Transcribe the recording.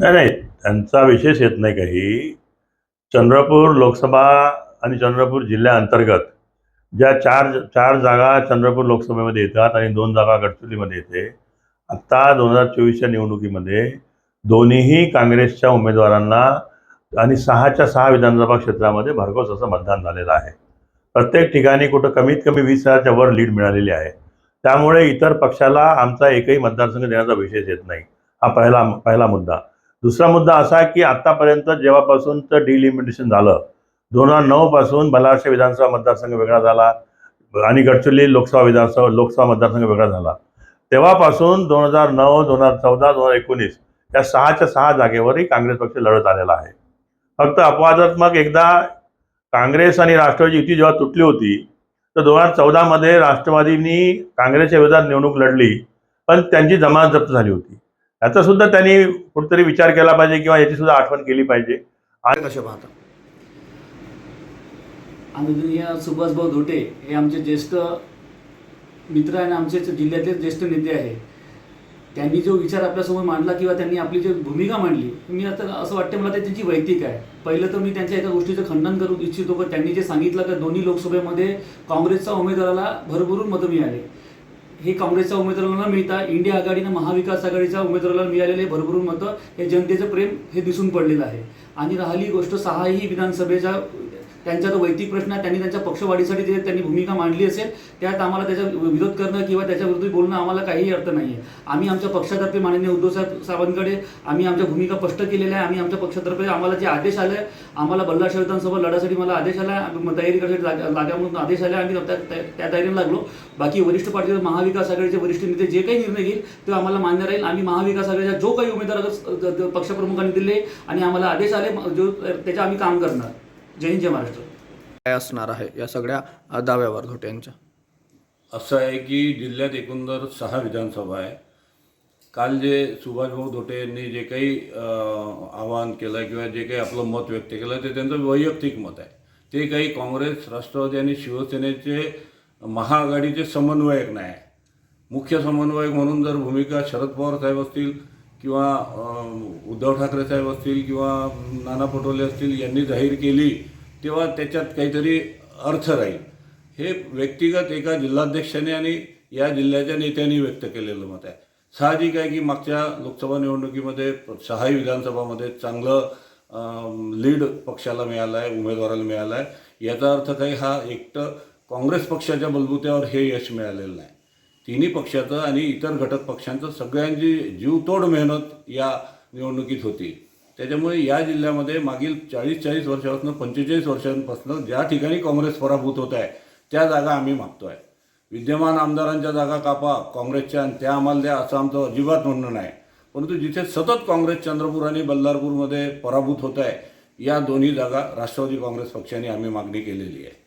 नाही नाही त्यांचा विशेष येत नाही काही. चंद्रपूर लोकसभा आणि चंद्रपूर जिल्ह्याअंतर्गत ज्या चार चार जागा चंद्रपूर लोकसभेमध्ये येतात आणि दोन जागा गडचिरोलीमध्ये येते आत्ता दोन हजार चोवीसच्या निवडणुकीमध्ये दोन्हीही काँग्रेसच्या उमेदवारांना आणि सहाच्या सहा विधानसभा क्षेत्रामध्ये भरघोस असं मतदान झालेलं आहे. प्रत्येक ठिकाणी कुठं कमीत कमी वीस हजारच्या वर लीड मिळालेली आहे. त्यामुळे इतर पक्षाला आमचा एकही मतदारसंघ देण्याचा विशेष येत नाही. हा पहिला पहिला मुद्दा. दुसरा मुद्दा असा की आतापर्यंत जेव्हापासून तर डिलिमिटेशन झालं दोन हजार नऊ पासून बलारशे विधानसभा मतदारसंघ वेगळा झाला आणि गडचिरोली लोकसभा विधानसभा लोकसभा मतदारसंघ वेगळा झाला. तेव्हापासून दोन हजार नऊ दोन हजार चौदा दोन हजार एकोणीस या सहाच्या सहा जागेवरही काँग्रेस पक्ष लढत आलेला आहे. फक्त अपवादात्मक एकदा काँग्रेस आणि राष्ट्रवादी युती जेव्हा तुटली होती तर दोन हजार चौदामध्ये राष्ट्रवादींनी काँग्रेसच्या विरोधात निवडणूक लढली पण त्यांची जमानत जप्त झाली होती. याचा सुद्धा त्यांनी कुठेतरी विचार केला पाहिजे किंवा याची सुद्धा आठवण केली पाहिजे. कशा पाहता? आदरणीय सुभाषभाऊ धोटे हे आमचे ज्येष्ठ मित्र आणि आमचे जिल्ह्यातले ज्येष्ठ नेते आहे त्यांनी जो विचार आपल्यासमोर मांडला किंवा त्यांनी आपली जी भूमिका मांडली मी आता असं वाटतं मला ते त्यांची वैयक्तिक आहे. पहिलं तर मी त्यांच्या एका गोष्टीचं खंडन करू इच्छितो की त्यांनी जे सांगितलं की दोन्ही लोकसभेमध्ये काँग्रेसच्या उमेदवाराला भरभरून मतं मिळाले. हे काँग्रेसच्या उमेदवाराला मिळता. इंडिया आघाडीनं महाविकास आघाडीच्या उमेदवाराला मिळालेले भरभरून मतं हे जनतेचं प्रेम हे दिसून पडलेलं आहे. आणि राहिली गोष्ट सहाही विधानसभेच्या त्यांचा जो वैयक्तिक प्रश्न आहे त्यांनी त्यांच्या पक्षवाढीसाठी जे त्यांनी भूमिका मांडली असेल त्यात आम्हाला त्याचा विरोध करणं किंवा त्याच्याविरुद्ध बोलणं आम्हाला काहीही अर्थ नाही आहे आम्ही आमच्या पक्षातर्फे माननीय उद्धव साहेब साहेबांकडे आम्ही आमच्या भूमिका स्पष्ट केलेल्या आहे आम्ही आमच्या पक्षातर्फे आम्हाला जे आदेश आले आम्हाला बल्लारशा विधानसभा लढासाठी मला आदेश आला आम्ही तयारी करण्यासाठी लागा म्हणून आदेश आले आम्ही त्या त्या- तयारीला लागलो. बाकी वरिष्ठ पार्टी महाविकास आघाडीचे वरिष्ठ नेते जे काही निर्णय घेईल ते आम्हाला मान्य राहील. आम्ही महाविकास आघाडीचा जो काही उमेदवार पक्षप्रमुखांनी दिले आणि आम्हाला आदेश आले जो त्याच्या आम्ही काम करणार. जय हिंद जय महाराष्ट्र. काय असणार आहे या सगळ्या दाव्यावर धोटे यांच्या असं आहे की जिल्ह्यात एकंदर सहा विधानसभा आहे. काल जे सुभाषभाऊ धोटे यांनी जे काही आवाहन केलं किंवा जे काही आपलं मत व्यक्त केलं ते त्यांचं वैयक्तिक मत आहे. ते काही काँग्रेस राष्ट्रवादी आणि शिवसेनेचे महाआघाडीचे समन्वयक नाही. आहे मुख्य समन्वयक म्हणून जर भूमिका शरद पवार साहेब असतील किंवा उद्धव ठाकरे साहेब असतील किंवा नाना पटोले असतील यांनी जाहीर केली तेव्हा त्याच्यात काहीतरी अर्थ राहील. हे व्यक्तिगत एका जिल्हाध्यक्षाने आणि या जिल्ह्याच्या नेत्यांनी व्यक्त केलेलं मत आहे. साहजिक आहे की मागच्या लोकसभा निवडणुकीमध्ये सहाही विधानसभामध्ये चांगलं लीड पक्षाला मिळालं आहे उमेदवाराला मिळालं आहे याचा अर्थ काही हा एकटं काँग्रेस पक्षाच्या बलबुत्यावर हे यश मिळालेलं नाही. तिन्ही पक्षाचं आणि इतर घटक पक्षांचं सगळ्यांची जीवतोड मेहनत या निवडणुकीत होती. त्याच्यामुळे या जिल्ह्यामध्ये मागील चाळीस चाळीस वर्षापासून पंचेचाळीस वर्षांपासून ज्या ठिकाणी काँग्रेस पराभूत होत आहे त्या जागा आम्ही मागतो आहे विद्यमान आमदारांच्या जागा कापा काँग्रेसच्या आणि त्या आम्हाला द्या असं आमचं अजिबात म्हणणं नाही. परंतु जिथे सतत काँग्रेस चंद्रपूर आणि बल्लारपूरमध्ये पराभूत होत आहे या दोन्ही जागा राष्ट्रवादी काँग्रेस पक्षाने आम्ही मागणी केलेली आहे.